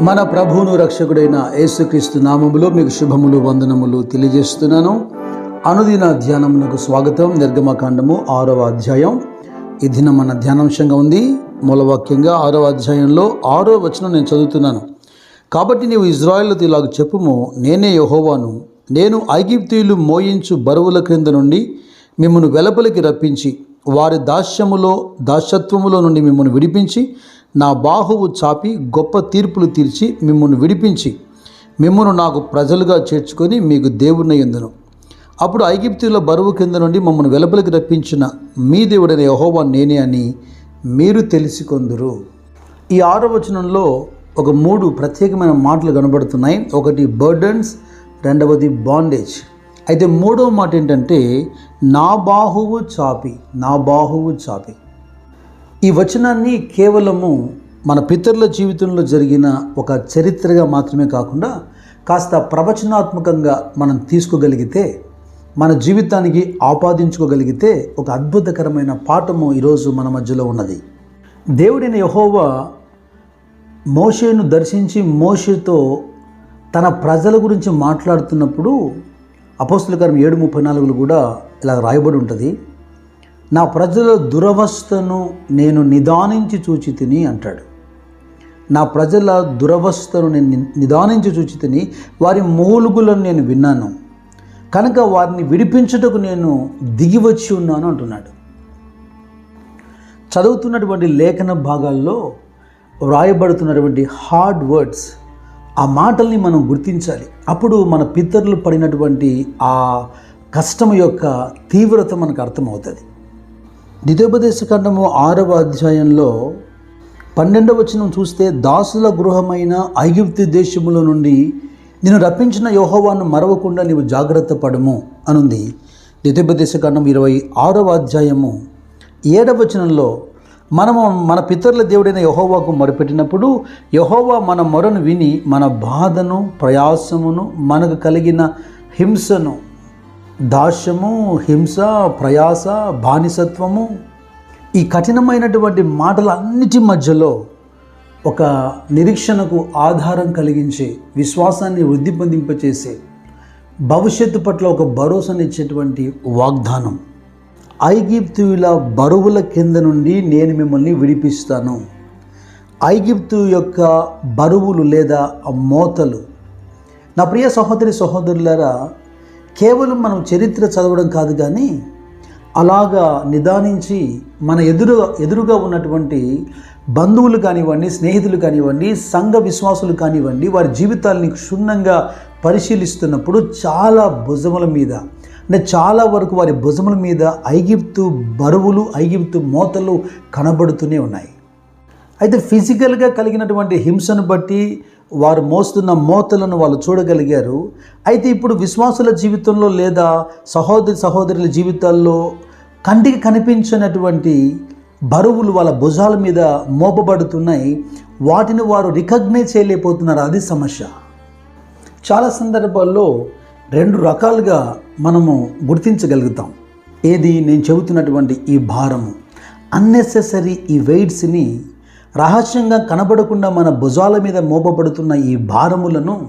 మన ప్రభువును రక్షకుడైన యేసుక్రీస్తు నామములో మీకు శుభములు వందనములు తెలియజేస్తున్నాను. అనుదిన ధ్యానమునకు స్వాగతం. నిర్గమకాండము ఆరవ అధ్యాయం. ఈ దినం మన ధ్యానాంశంగా ఉంది. మూలవాక్యంగా ఆరవ అధ్యాయంలో ఆరో వచనం నేను చదువుతున్నాను. కాబట్టి నీవు ఇజ్రాయెల్తో ఇలాగ చెప్పుము నేనే యహోవాను. నేను ఐగిప్తీయులు మోయించు బరువుల క్రింద నుండి మిమ్మల్ని వెలపలికి రప్పించి వారి దాస్యములో దాస్యత్వములో నుండి మిమ్మల్ని విడిపించి నా బాహువు చాపి గొప్ప తీర్పులు తీర్చి మిమ్మల్ని విడిపించి మిమ్మల్ని నాకు ప్రజలుగా చేర్చుకొని మీకు దేవుని ఎందును. అప్పుడు ఐగిప్తుల బరువు కింద నుండి మమ్మల్ని వెలుపలికి రప్పించిన మీ దేవుడైన యహోవా నేనే అని మీరు తెలిసికొందురు. ఈ ఆరో వచనంలో ఒక మూడు ప్రత్యేకమైన మాటలు కనబడుతున్నాయి. ఒకటి బర్డన్స్ రెండవది బాండేజ్. అయితే మూడవ మాట ఏంటంటే నా బాహువు చాపి నా బాహువు చాపి. ఈ వచనాన్ని కేవలము మన పితరుల జీవితంలో జరిగిన ఒక చరిత్రగా మాత్రమే కాకుండా కాస్త ప్రవచనాత్మకంగా మనం తీసుకోగలిగితే మన జీవితానికి ఆపాదించుకోగలిగితే ఒక అద్భుతకరమైన పాఠము ఈరోజు మన మధ్యలో ఉన్నది. దేవుడైన యహోవా మోషేను దర్శించి మోషేతో తన ప్రజల గురించి మాట్లాడుతున్నప్పుడు అపోస్తులకరం ఏడు ముప్పై నాలుగులు కూడా ఇలా రాయబడి ఉంటుంది. నా ప్రజల దురవస్థను నేను నిదానించి చూచి తిని అంటాడు. నా ప్రజల దురవస్థను నేను ని- నిదానించి చూచి తిని వారి మూలుగులను నేను విన్నాను. కనుక వారిని విడిపించుటకు నేను దిగి వచ్చి ఉన్నాను అంటున్నాడు. చదువుతున్నటువంటి లేఖన భాగాల్లో వ్రాయబడుతున్నటువంటి హార్డ్ వర్డ్స్ ఆ మాటల్ని మనం గుర్తించాలి. అప్పుడు మన పితరులు పడినటువంటి ఆ కష్టం యొక్క తీవ్రత మనకు అర్థమవుతుంది. ద్వితోపదేశ ఖండము ఆరవ అధ్యాయంలో పన్నెండవ వచనం చూస్తే దాసుల గృహమైన ఐగుప్తి దేశములో నుండి నేను రప్పించిన యోహోవాను మరవకుండా నీవు జాగ్రత్త పడము అనుంది. ద్వితోపదేశ ఖండం ఇరవై ఆరవ అధ్యాయము ఏడవ వచనంలో మనము మన పితరుల దేవుడైన యహోవాకు మొరపెట్టినప్పుడు యహోవా మన మొరను విని మన బాధను ప్రయాసమును మనకు కలిగిన హింసను దాస్యము హింస ప్రయాస బానిసత్వము ఈ కఠినమైనటువంటి మాటలన్నిటి మధ్యలో ఒక నిరీక్షణకు ఆధారం కలిగించే విశ్వాసాన్ని వృద్ధి పొందింపచేసే భవిష్యత్తు పట్ల ఒక భరోసానిచ్చేటువంటి వాగ్దానం. ఐగిప్తుల బరువుల కింద నుండి నేను మిమ్మల్ని విడిపిస్తాను. ఐగిప్తు యొక్క బరువులు లేదా మోతలు. నా ప్రియ సహోదరి సహోదరులారా కేవలం మనం చరిత్ర చదవడం కాదు కానీ అలాగా నిదానించి మన ఎదురు ఎదురుగా ఉన్నటువంటి బంధువులు కానివ్వండి స్నేహితులు కానివ్వండి సంఘ విశ్వాసులు కానివ్వండి వారి జీవితాలని క్షుణ్ణంగా పరిశీలిస్తున్నప్పుడు చాలా భుజముల మీద అంటే చాలా వరకు వారి భుజముల మీద ఐగిప్తు బరువులు ఐగిప్తు మోతలు కనబడుతూనే ఉన్నాయి. అయితే ఫిజికల్గా కలిగినటువంటి హింసను బట్టి వారు మోస్తున్న మోతలను వాళ్ళు చూడగలిగారు. అయితే ఇప్పుడు విశ్వాసుల జీవితంలో లేదా సహోదరి సహోదరుల జీవితాల్లో కంటికి కనిపించినటువంటి బరువులు వాళ్ళ భుజాల మీద మోపబడుతున్నాయి. వాటిని వారు రికగ్నైజ్ చేయలేకపోతున్నారు. అది సమస్య. చాలా సందర్భాల్లో రెండు రకాలుగా మనము గుర్తించగలుగుతాం. ఏది నేను చెబుతున్నటువంటి ఈ భారము అన్నెసెసరీ ఈ వెయిట్స్ని రహస్యంగా కనబడకుండా మన భుజాల మీద మోపబడుతున్న ఈ భారములను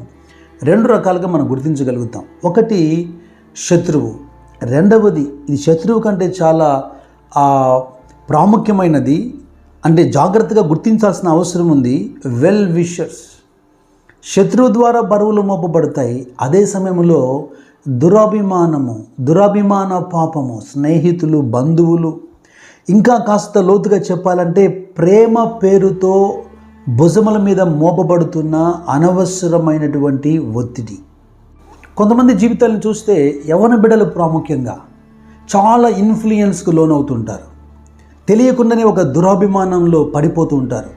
రెండు రకాలుగా మనం గుర్తించగలుగుతాం. ఒకటి శత్రువు. రెండవది ఇది శత్రువు కంటే చాలా ప్రాముఖ్యమైనది. అంటే జాగ్రత్తగా గుర్తించాల్సిన అవసరం ఉంది. వెల్ విషర్స్ శత్రువు ద్వారా బరువులు మోపబడతాయి. అదే సమయంలో దురాభిమానము దురాభిమాన పాపము స్నేహితులు బంధువులు ఇంకా కాస్త లోతుగా చెప్పాలంటే ప్రేమ పేరుతో భుజముల మీద మోపబడుతున్న అనవసరమైనటువంటి ఒత్తిడి. కొంతమంది జీవితాలను చూస్తే యవన బిడలు ప్రాముఖ్యంగా చాలా ఇన్ఫ్లుయెన్స్కు లోనవుతుంటారు. తెలియకుండానే ఒక దురాభిమానంలో పడిపోతూ ఉంటారు.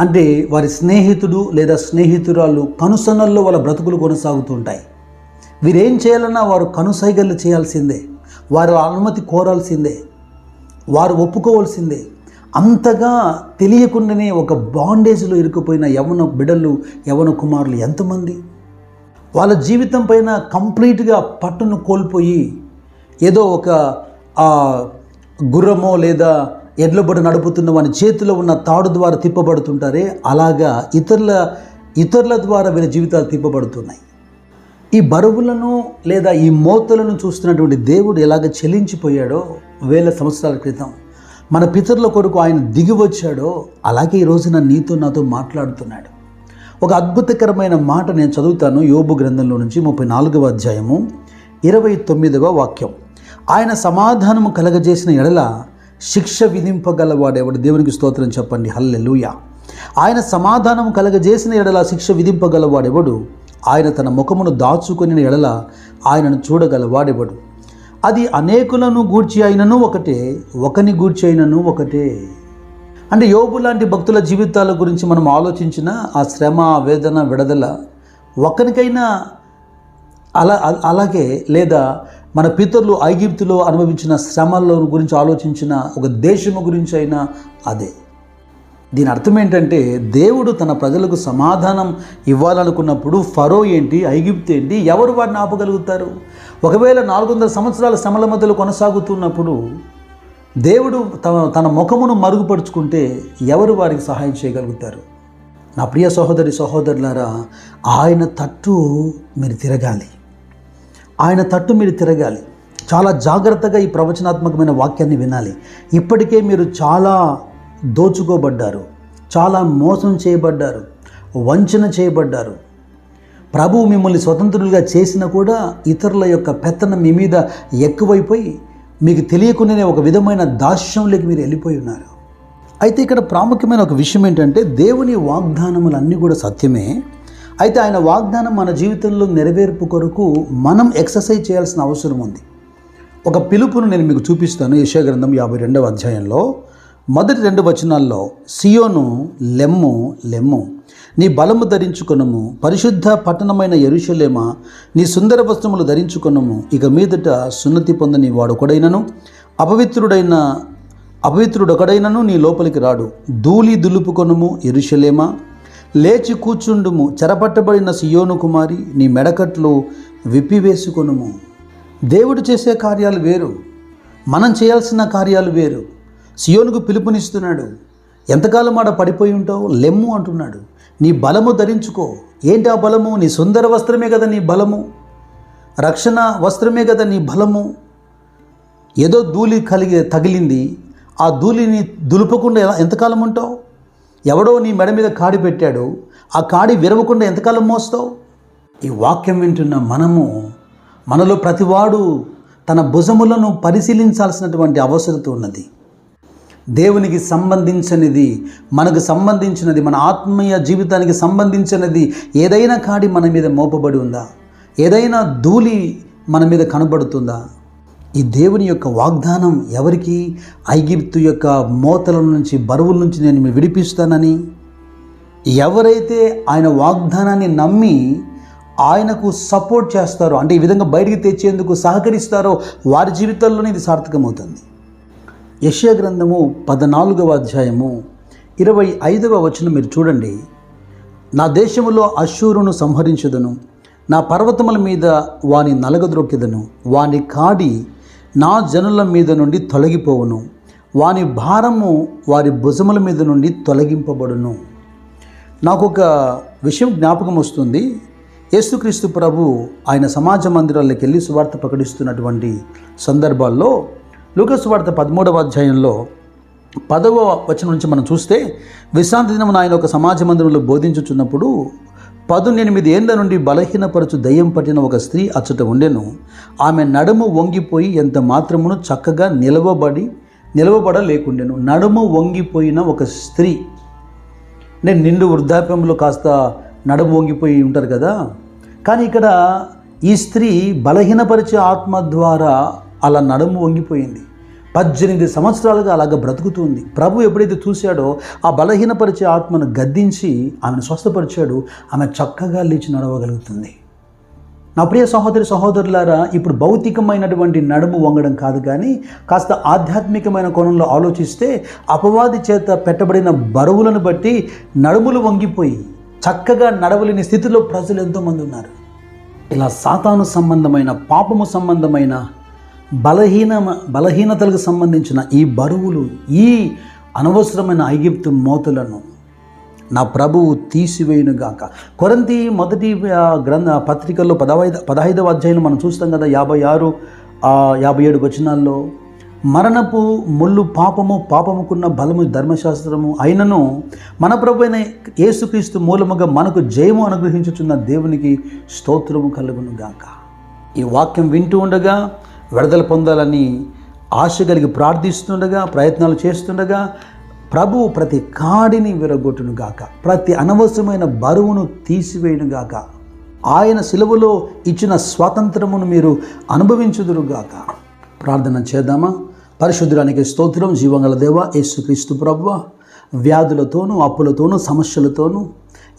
అంటే వారి స్నేహితుడు లేదా స్నేహితురాలు కనుసన్నల్లో వాళ్ళ బ్రతుకులు కొనసాగుతూ ఉంటాయి. వీరేం చేయాలన్నా వారు కనుసైగలు చేయాల్సిందే. వారి అనుమతి కోరాల్సిందే. వారు ఒప్పుకోవాల్సిందే. అంతగా తెలియకుండానే ఒక బాండేజ్లో ఇరుక్కుపోయిన యవన బిడలు యవన కుమారులు ఎంతమంది? వాళ్ళ జీవితం పైన కంప్లీట్గా పట్టును కోల్పోయి ఏదో ఒక గుర్రమో లేదా ఎడ్లబడి నడుపుతున్న వాని చేతిలో ఉన్న తాడు ద్వారా తిప్పబడుతుంటారే అలాగా ఇతరుల ఇతరుల ద్వారా వీళ్ళ జీవితాలు తిప్పబడుతున్నాయి. ఈ బరువులను లేదా ఈ మోతలను చూస్తున్నటువంటి దేవుడు ఎలాగ చెల్లించిపోయాడో వేల సంవత్సరాల క్రితం మన పితరుల కొరకు ఆయన దిగి వచ్చాడో అలాగే ఈ రోజున నీతో నాతో మాట్లాడుతున్నాడు. ఒక అద్భుతకరమైన మాట నేను చదువుతాను యోబు గ్రంథంలో నుంచి ముప్పై నాలుగవ అధ్యాయము ఇరవై తొమ్మిదవ వాక్యం. ఆయన సమాధానము కలగజేసిన ఎడల శిక్ష విధింపగలవాడేవాడు? దేవునికి స్తోత్రం చెప్పండి. హల్లెలూయా. ఆయన సమాధానం కలగజేసిన ఎడల శిక్ష విధింపగలవాడెవడు? ఆయన తన ముఖమును దాచుకొని ఎడల ఆయనను చూడగలవాడెవడు అది అనేకులను గూర్చి అయినను ఒకటే ఒకని గూర్చి అయినను ఒకటే. అంటే యోబు లాంటి భక్తుల జీవితాల గురించి మనం ఆలోచించిన ఆ శ్రమ వేదన విడదల ఒకరికైనా అలా అలాగే లేదా మన పితరులు ఐగిప్తులో అనుభవించిన శ్రమల గురించి ఆలోచించిన ఒక దేశము గురించి అయినా అదే. దీని అర్థం ఏంటంటే దేవుడు తన ప్రజలకు సమాధానం ఇవ్వాలనుకున్నప్పుడు ఫరో ఏంటి ఐగిప్తు ఏంటి ఎవరు వారిని ఆపగలుగుతారు? ఒకవేళ నాలుగు వందల సంవత్సరాల శ్రమల మధ్యలో కొనసాగుతున్నప్పుడు దేవుడు తన తన ముఖమును మరుగుపరుచుకుంటే ఎవరు వారికి సహాయం చేయగలుగుతారు? నా ప్రియ సహోదరి సహోదరులారా ఆయన తట్టు మీరు తిరగాలి. ఆయన తట్టు మీరు తిరగాలి. చాలా జాగ్రత్తగా ఈ ప్రవచనాత్మకమైన వాక్యాన్ని వినాలి. ఇప్పటికే మీరు చాలా దోచుకోబడ్డారు. చాలా మోసం చేయబడ్డారు. వంచన చేయబడ్డారు. ప్రభువు మిమ్మల్ని స్వతంత్రులుగా చేసినా కూడా ఇతరుల యొక్క పెత్తనం మీ మీద ఎక్కువైపోయి మీకు తెలియకుండానే ఒక విధమైన దాస్యంలోకి మీరు వెళ్ళిపోయి ఉన్నారు. అయితే ఇక్కడ ప్రాముఖ్యమైన ఒక విషయం ఏంటంటే దేవుని వాగ్దానములన్నీ కూడా సత్యమే. అయితే ఆయన వాగ్దానం మన జీవితంలో నెరవేర్పు కొరకు మనం ఎక్సర్సైజ్ చేయాల్సిన అవసరం ఉంది. ఒక పిలుపును నేను మీకు చూపిస్తాను. యశాగ్రంథం యాభై రెండవ అధ్యాయంలో. మొదటి రెండు వచనాల్లో సియోను లెమ్ము లెమ్ము. నీ బలము ధరించుకొనము. పరిశుద్ధ పట్టణమైన ఎరుషలేమ నీ సుందర వస్త్రములు ధరించుకొనము. ఇక మీదట సున్నతి పొందని వాడొకడైనను అపవిత్రుడైన అపవిత్రుడొకడైనను నీ లోపలికి రాడు. ధూళి దులుపుకొనము ఎరుషలేమ లేచి కూర్చుండుము. చెరపట్టబడిన సియోను కుమారి నీ మెడకట్లు విప్పివేసుకొనుము. దేవుడు చేసే కార్యాలు వేరు. మనం చేయాల్సిన కార్యాలు వేరు. సియోనుకు పిలుపునిస్తున్నాడు. ఎంతకాలం ఆడ పడిపోయి ఉంటావు? లెమ్ము అంటున్నాడు. నీ బలము ధరించుకో. ఏంటి ఆ బలము? నీ సుందర వస్త్రమే కదా నీ బలము. రక్షణ వస్త్రమే కదా నీ బలము. ఏదో ధూళి కలిగి తగిలింది. ఆ ధూళిని దులుపకుండా ఎలా ఎంతకాలం ఉంటావు? ఎవడో నీ మెడ మీద కాడి పెట్టాడు. ఆ కాడి విరవకుండా ఎంతకాలం మోస్తావు? ఈ వాక్యం వింటున్న మనము మనలో ప్రతివాడు తన భుజములను పరిశీలించాల్సినటువంటి అవసరత ఉన్నది. దేవునికి సంబంధించినది మనకు సంబంధించినది మన ఆత్మీయ జీవితానికి సంబంధించినది ఏదైనా కాడి మన మీద మోపబడి ఉందా? ఏదైనా ధూళి మన మీద కనబడుతుందా? ఈ దేవుని యొక్క వాగ్దానం ఎవరికి? ఐగిప్తు యొక్క మోతల నుంచి బరువుల నుంచి నేను విడిపిస్తానని? ఎవరైతే ఆయన వాగ్దానాన్ని నమ్మి ఆయనకు సపోర్ట్ చేస్తారో అంటే ఈ విధంగా బయటికి తెచ్చేందుకు సహకరిస్తారో వారి జీవితాల్లోనే ఇది సార్థకమవుతుంది. యెషయా గ్రంథము పద్నాలుగవ అధ్యాయము ఇరవై ఐదవ వచనం మీరు చూడండి. నా దేశములో అశ్షూరును సంహరించుదను నా పర్వతముల మీద వాని నలగద్రొక్కెదను వాని కాడి నా జనుల మీద నుండి తొలగిపోవును వాని భారము వారి భుజముల మీద నుండి తొలగింపబడును. నాకు ఒక విషయం జ్ఞాపకం వస్తుంది. యేసుక్రీస్తు ప్రభు ఆయన సమాజ మందిరాల్లోకి వెళ్ళి సువార్త ప్రకటిస్తున్నటువంటి సందర్భాల్లో లూకస్ వార్త పదమూడవ అధ్యాయంలో పదవ వచనం నుంచి మనం చూస్తే విశ్రాంతి దినమున ఆయన ఒక సమాజ మందిరంలో బోధించుచున్నప్పుడు పదునెనిమిది ఏండ్ల నుండి బలహీనపరచు దయ్యం పట్టిన ఒక స్త్రీ అచ్చట ఉండెను. ఆమె నడుము వంగిపోయి ఎంత మాత్రమును చక్కగా నిలవబడి నిలవబడలేకుండెను. నడుము వంగిపోయిన ఒక స్త్రీ. నేను నిండు వృద్ధాప్యంలో కాస్త నడుము వంగిపోయి ఉంటారు కదా. కానీ ఇక్కడ ఈ స్త్రీ బలహీనపరిచే ఆత్మ ద్వారా అలా నడుము వంగిపోయింది. పద్దెనిమిది సంవత్సరాలుగా అలాగ బ్రతుకుతుంది. ప్రభు ఎప్పుడైతే చూశాడో ఆ బలహీనపరిచే ఆత్మను గద్దించి ఆమెను స్వస్థపరిచాడు ఆమె చక్కగా లేచి నడవగలుగుతుంది. నా ప్రియ సహోదరి సహోదరులారా ఇప్పుడు భౌతికమైనటువంటి నడుము వంగడం కాదు కానీ కాస్త ఆధ్యాత్మికమైన కోణంలో ఆలోచిస్తే అపవాది చేత పెట్టబడిన బరువులను బట్టి నడుములు వంగిపోయి చక్కగా నడవలేని స్థితిలో ప్రజలు ఎంతోమంది ఉన్నారు. ఇలా సాతాను సంబంధమైన పాపము సంబంధమైన బలహీన బలహీనతలకు సంబంధించిన ఈ బరువులు ఈ అనవసరమైన ఐగిప్తు మోతులను నా ప్రభువు తీసివేయునుగాక. కొరంతి మొదటి గ్రంథ పత్రికల్లో పదహైదు పదహైదవ అధ్యాయంలో మనం చూస్తాం కదా యాభై ఆరు యాభై ఏడు వచనాల్లో మరణపు ముళ్ళు పాపము పాపముకున్న బలము ధర్మశాస్త్రము అయినను మన ప్రభు అయిన యేసుక్రీస్తు మూలముగా మనకు జయము అనుగ్రహించుచున్న దేవునికి స్తోత్రము కలుగును గాక ఈ వాక్యం వింటూ ఉండగా విడుదల పొందాలని ఆశ కలిగి ప్రార్థిస్తుండగా ప్రయత్నాలు చేస్తుండగా ప్రభువు ప్రతి కాడిని విరగొట్టును గాక. ప్రతి అనవసరమైన బరువును తీసివేయును గాక. ఆయన సిలువలో ఇచ్చిన స్వాతంత్రమును మీరు అనుభవించుదురుగాక ప్రార్థన చేద్దామా? పరిశుద్ధుడానికి స్తోత్రం. జీవంగల దేవ యేసుక్రీస్తు ప్రభు వ్యాధులతోనూ అప్పులతోనూ సమస్యలతోనూ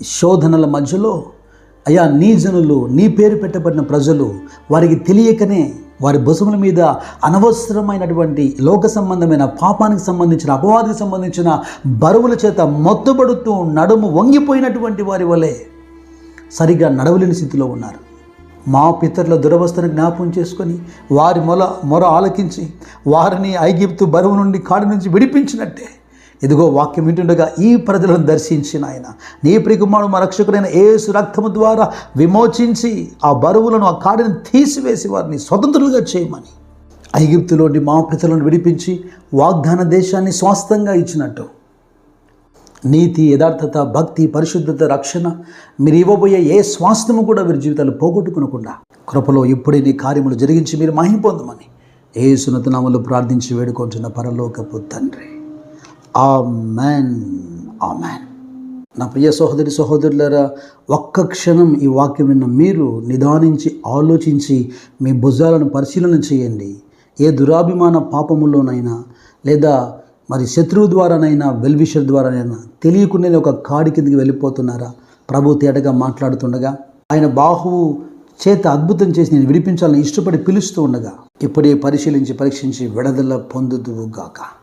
శోధనల మధ్యలో అయ్యా నీ జనులు నీ పేరు పెట్టబడిన ప్రజలు వారికి తెలియకనే వారి భుజముల మీద అనవసరమైనటువంటి లోక సంబంధమైన పాపానికి సంబంధించిన అపవాదికి సంబంధించిన బరువుల చేత మొత్తుబడుతూ నడుము వంగిపోయినటువంటి వారి వలె సరిగా నడవలేని స్థితిలో ఉన్నారు. మా పితరుల దురవస్థను జ్ఞాపకం చేసుకొని వారి మొల మొర ఆలకించి వారిని ఐగిప్తు బరువు నుండి కాడి నుంచి విడిపించినట్టే ఇదిగో వాక్యం వింటుండగా ఈ ప్రజలను దర్శించిన ఆయన. నీ ప్రికుమారు మా రక్షకుడైన ఏసు రక్తము ద్వారా విమోచించి ఆ బరువులను ఆ కాడిని తీసివేసి వారిని స్వతంత్రులుగా చేయమని. ఐగిప్తులోని మా పితరులను విడిపించి వాగ్దాన దేశాన్ని స్వాస్థంగా ఇచ్చినట్టు. నీతి యథార్థత భక్తి పరిశుద్ధత రక్షణ మీరు ఇవ్వబోయే ఏ స్వాస్థ్యము కూడా వీరి జీవితాలు పోగొట్టుకునకుండా కృపలో ఇప్పుడే నీ కార్యములు జరిగించి మీరు మహిం పొందమని ఏ సునతనామలు ప్రార్థించి వేడుకుంటున్న పరలోకపు తండ్రి. ఆ మ్యాన్ ఆ మ్యాన్ నా ప్రియ సహోదరి సహోదరులారా ఒక్క క్షణం ఈ వాక్యం విన్న మీరు నిదానించి ఆలోచించి మీ భుజాలను పరిశీలన చేయండి. ఏ దురాభిమాన పాపములోనైనా లేదా మరి శత్రువు ద్వారానైనా వెల్విషర్ ద్వారానైనా తెలియకుండానే ఒక కాడి కిందకి వెళ్ళిపోతున్నారా? ప్రభు తేటగా మాట్లాడుతుండగా ఆయన బాహువు చేత అద్భుతం చేసి నేను విడిపించాలని ఇష్టపడి పిలుస్తూ ఉండగా ఇప్పుడే పరిశీలించి పరీక్షించి విడుదల గాక.